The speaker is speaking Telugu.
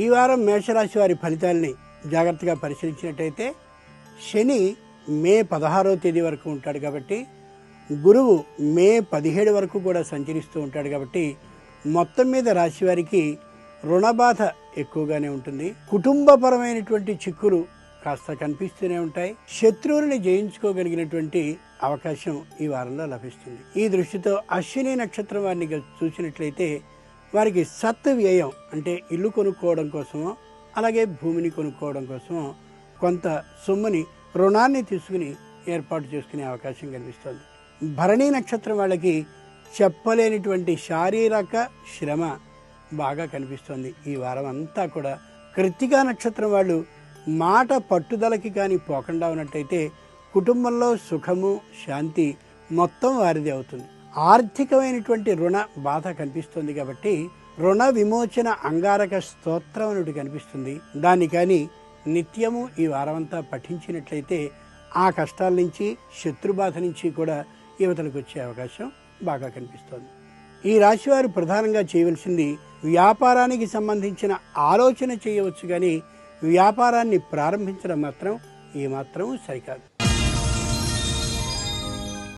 ఈ వారం మేషరాశి వారి ఫలితాలని జాగ్రత్తగా పరిశీలించినట్టయితే శని మే పదహారవ తేదీ వరకు ఉంటాడు కాబట్టి గురువు మే పదిహేడు వరకు కూడా సంచరిస్తూ ఉంటాడు కాబట్టి మొత్తం మీద రాశి వారికి రుణబాధ ఎక్కువగానే ఉంటుంది. కుటుంబపరమైనటువంటి చిక్కులు కాస్త కనిపిస్తూనే ఉంటాయి. శత్రువుని జయించుకోగలిగినటువంటి అవకాశం ఈ వారంలో లభిస్తుంది. ఈ దృష్టితో అశ్విని నక్షత్రం వారిని చూసినట్లయితే వారికి సత్ వ్యయం అంటే ఇల్లు కొనుక్కోవడం కోసమో అలాగే భూమిని కొనుక్కోవడం కోసమో కొంత సొమ్ముని రుణాన్ని తీసుకుని ఏర్పాటు చేసుకునే అవకాశం కనిపిస్తుంది. భరణి నక్షత్రం వాళ్ళకి చెప్పలేనిటువంటి శారీరక శ్రమ బాగా కనిపిస్తుంది. ఈ వారం అంతా కూడా కృత్తికా నక్షత్రం వాళ్ళు మాట పట్టుదలకి కానీ పోకుండా ఉన్నట్టయితే కుటుంబంలో సుఖము శాంతి మొత్తం వారిది అవుతుంది. ఆర్థికమైనటువంటి రుణ బాధ కనిపిస్తుంది కాబట్టి రుణ విమోచన అంగారక స్తోత్రం అనేది కనిపిస్తుంది. దాన్ని కానీ నిత్యము ఈ వారమంతా పఠించినట్లయితే ఆ కష్టాల నుంచి శత్రుబాధ నుంచి కూడా యువతలకు వచ్చే అవకాశం బాగా కనిపిస్తోంది. ఈ రాశివారు ప్రధానంగా చేయవలసింది వ్యాపారానికి సంబంధించిన ఆలోచన చేయవచ్చు కానీ వ్యాపారాన్ని ప్రారంభించడం మాత్రం ఏమాత్రం సరికాదు.